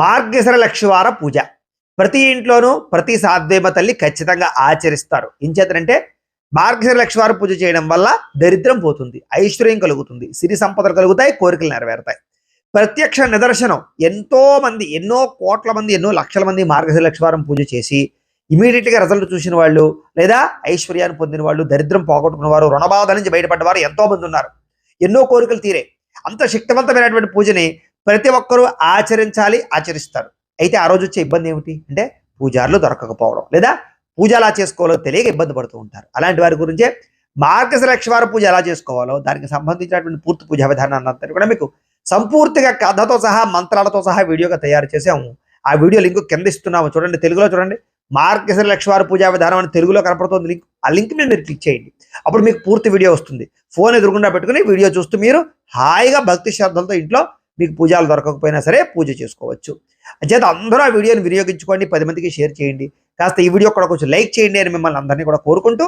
మార్గశిర లక్షవార పూజ. ప్రతి ఇంట్లోనూ ప్రతి సాధ్వేమ తల్లి ఖచ్చితంగా ఆచరిస్తారు. ఇంచేతనంటే మార్గశిర లక్ష్మివార పూజ చేయడం వల్ల దరిద్రం పోతుంది ఐశ్వర్యం కలుగుతుంది సిరి సంపదలు కలుగుతాయి కోరికలు నెరవేరుతాయి. ప్రత్యక్ష నిదర్శనం. ఎంతో మంది ఎన్నో కోట్ల మంది ఎన్నో లక్షల మంది మార్గశిర లక్షవారం పూజ చేసి ఇమీడియట్గా రిజల్ట్ చూసిన వాళ్ళు లేదా ఐశ్వర్యాన్ని పొందిన వాళ్ళు దరిద్రం పోగొట్టుకున్న వారు రుణబాధ నుంచి బయటపడ్డవారు ఎంతో మంది ఉన్నారు. ఎన్నో కోరికలు తీరే. అంత శక్తివంతమైనటువంటి పూజని ప్రతి ఒక్కరూ ఆచరించాలి ఆచరిస్తారు. అయితే ఆ రోజు వచ్చే ఇబ్బంది ఏమిటి? అంటే పూజారులు దొరకకపోవడం లేదా పూజ ఎలా చేసుకోవాలో తెలియక ఇబ్బంది పడుతూ ఉంటారు. అలాంటి వారి గురించే మార్గశిర లక్షవార పూజ ఎలా చేసుకోవాలో దానికి సంబంధించినటువంటి పూర్తి పూజా విధానాన్ని అంతా కూడా మీకు సంపూర్తిగా కథతో సహా మంత్రాలతో సహా వీడియోగా తయారు చేసాము ఆ వీడియో లింక్ కింద ఇస్తున్నాము. చూడండి తెలుగులో చూడండి. మార్గశిర లక్షవార పూజా విధానం అని తెలుగులో కనపడుతుంది లింక్. ఆ లింక్ మీద మీరు క్లిక్ చేయండి. అప్పుడు మీకు పూర్తి వీడియో వస్తుంది. ఫోన్ ఎదురుగుండా పెట్టుకుని వీడియో చూస్తూ మీరు హాయిగా భక్తి శ్రద్ధలతో ఇంట్లో మీకు పూజలు దొరకకపోయినా సరే పూజ చేసుకోవచ్చు. అంచేత అందరూ ఆ వీడియోని వినియోగించుకోండి పది మందికి షేర్ చేయండి. కాస్త ఈ వీడియో కూడా కొంచెం లైక్ చేయండి అని మిమ్మల్ని అందరినీ కూడా కోరుకుంటూ